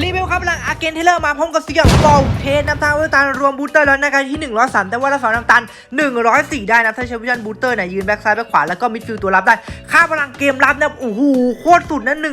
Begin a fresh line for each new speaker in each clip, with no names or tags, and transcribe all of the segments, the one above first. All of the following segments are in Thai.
รีวิวครับหลังอาเกนเทเลอร์มาพร้อมกับเสียงบอลเทนน้ำตาลน้ำตาลรวมบูสเตอร์แล้วนะครับที่ 103 แต่ว่าเราสอนน้ำตาล 104 ได้นะถ้าใช้วิชันบูสเตอร์เนี่ยยืนแบ็กซ้ายแบ็กขวา แล้วก็มิดฟิลด์ตัวรับได้ ค่าพลังเกมรับนะโอ้โหโคตรสุดนะ199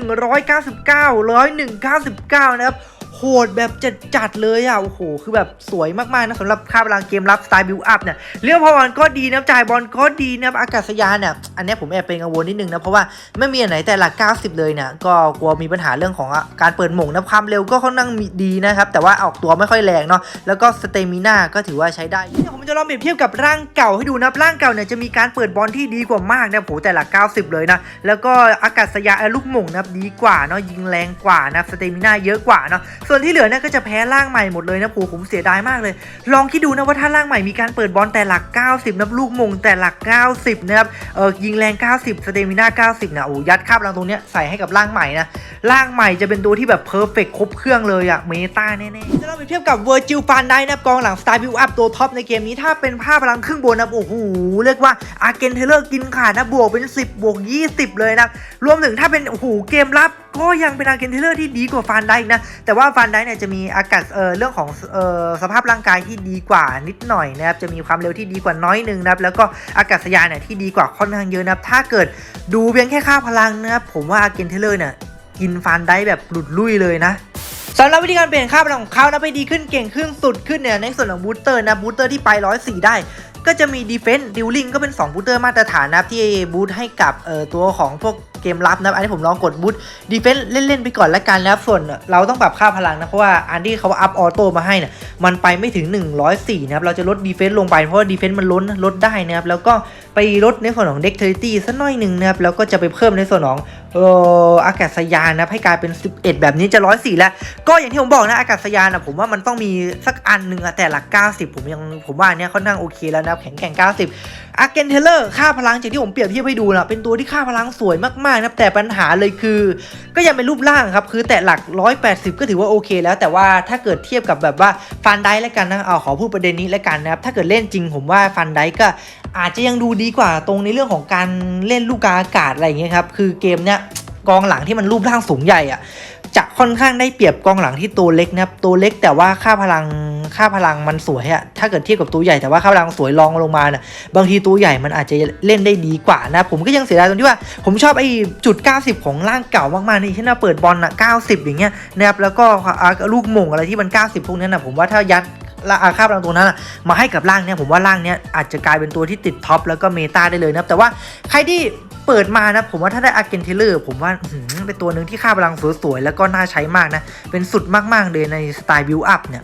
199 นะครับ โหดแบบจัดจัดๆเลยอะ โอ้โห คือแบบสวยมากๆนะสำหรับค่าพลังเกมรับสไตล์บิวอัพเนี่ยเรื่องพอบอลก็ดีนะจ่ายบอลก็ดีนะอากาศยานเนี่ยอันนี้ผมแอบเป็นกังวลนิดนึงนะ เพราะว่าไม่มีอันไหนแต่หลัก 90 เลยเนี่ยก็กลัวมีปัญหาเรื่องของการเปิดหม่งนะความเร็วก็ค่อนข้างดีนะครับ แต่ว่าออกตัวไม่ค่อยแรงเนาะแล้วก็สเตมิน่าก็ถือว่าใช้ได้เดี๋ยวผ จะลองเปรียบเทียบกับร่างเก่าให้ดูนะร่างเก่าเนี่ยจะมีการเปิดบอลที่ดีกว่ามากนะโหแต่หลัก90 เลยนะ แล้วก็อากาศยานลูกหม่งนะดีกว่าเนาะยิงแรงกว่านะสเตมิน่าเยอะกว่าเนาะส่วนที่เหลือเนี่ยก็จะแพ้ร่างใหม่หมดเลยนะโหผมเสียดายมากเลย ลองคิดดูนะว่าถ้าร่างใหม่มีการเปิดบอลแต่หลัก 90นะลูกหม่งแต่หลัก 90นะครับเออยิงแรง 90 สเตมิน่า 90นะโอ้ยัดคาบลังตรงเนี้ยใส่ให้กับร่างใหม่นะร่างใหม่จะเป็นตัวที่แบบเพอร์เฟกครบเครื่องเลยอะเมตาแน่ๆจะลองเปราไปเทียบกับเวอร์จิลฟานได้นะกองหลังสไตล์บิวอัพตัวท็อปในเกมนี้ถ้าเป็นภาพพลังครึ่งบนนะโอ้โหเรียกว่าอาร์เกนเทเลอร์กินขาดนะบวกเป็น 10บวก20 เลยนะรวมถึงถ้าเป็นโอ้โหเกมรับก็ยังเป็นอาร์เกนเทเลอร์ที่ดีกว่าฟานได้อีกนะแต่ว่าฟันได้เนี่ยจะมีอากาศเอ่อเรื่องของเอ่อสภาพร่างกายที่ดีกว่านิดหน่อยนะครับจะมีความเร็วที่ดีกว่าน้อยหนึงนะครับแล้วก็อากาศยานเนี่ยที่ดีกว่าค่อนข้างเยอะนะครับถ้าเกิดดูเพียงแค่ค่าพลังนะครับผมว่าอาร์เกนเทเลอร์เนี่ยกินฟันได้แบบหลุดลุ่ยเลยนะ สำหรับวิธีการเปลี่ยนค่าพลังของเขานะไปดีขึ้นเก่งขึ้นสุดขึ้นเนี่ยในส่วนของบูสเตอร์นะบูสเตอร์ที่ไป104ได้ ก็จะมีดีเฟน s ์ดิวลิงก็เป็น2บูสเตอร์มาตรฐานนะที่บูทให้กับเอ่อตัวของพวกเกมรับนะอันนี้ผมลองกดบูทดีเฟน s ์เล่น ๆ ไปก่อนแล้วกันนะครับส่วนเราต้องปรับค่าพลังนะ เพราะว่าอันที่เขาอัพออโต้มาให้เนี่ยมันไปไม่ถึง 104 นะครับ เราจะลดดีเฟน s ์ลงไป เพราะว่าดีเฟน s ์มันล้นลดได้นะครับ แล้วก็ไปลดในส่วนของเด็กเทอร์ตี้สักหน่อยหนึ่งนะครับ แล้วก็จะไปเพิ่มในส่วนของ เอออากาศยานนะให้กลายเป็น 11 แบบนี้จะ104แล้ว ก็อย่างที่ผมบอกนะอากาศยานอะผมว่ามันต้องมีสักอันหนึ่งอะแต่หลัก 90 ผมยังผมว่าอันเนี้ยค่อนข้างโอเคแล้วนะแข็งแกร่ง 90อาร์เกนเทเลอร์ค่าพลังจากที่ผมเปรียบเทียบให้ดูนะเป็นตัวที่ค่าพลังสวยมากๆนะแต่ปัญหาเลยคือ ก็ยังเป็นรูปร่างครับคือแต่หลัก 180 ก็ถือว่าโอเคแล้ว แต่ว่าถ้าเกิดเทียบกับแบบว่าฟันไดแล้วกันนะเอาขอพูดประเด็นนี้แล้วกันนะครับถ้าเกิดเล่นจริงผมว่าฟันไดก็อาจจะยังดูดีกว่าตรงในเรื่องของการเล่นลูกกาอากาศอะไรอย่างเงี้ยครับคือเกมเนี้ย กองหลังที่มันรูปร่างสูงใหญ่อะจะค่อนข้างได้เปรียบกองหลังที่ตัวเล็กนะครับตัวเล็กแต่ว่าค่าพลังค่าพลังมันสวยอะถ้าเกิดเทียบกับตัวใหญ่แต่ว่าค่าพลังสวยรองลงมาน่ะบางทีตัวใหญ่มันอาจจะเล่นได้ดีกว่านะผมก็ยังเสียดายตรงที่ว่า ผมชอบไอ้จุด 90 ของร่างเก่ามากๆนี่เช่นว่าเปิดบอลอะ90 อย่างเงี้ยนะครับแล้วก็ลูกมงอะไรที่มัน 90 พวกนั้นนะผมว่าถ้ายัด อาคาพลังตัวนั้นมาให้กับร่างเนี้ยผมว่าร่างเนี้ยอาจจะกลายเป็นตัวที่ติดท็อปแล้วก็เมตาได้เลยนะแต่ว่าใครที่เปิดมานะผมว่าถ้าได้อาร์เกนเทเลอร์ผมว่าเป็นตัวหนึ่งที่ค่าพลังสวยๆแล้วก็น่าใช้มากนะเป็นสุดมากๆเลยในสไตล์บิวอัพเนี่ย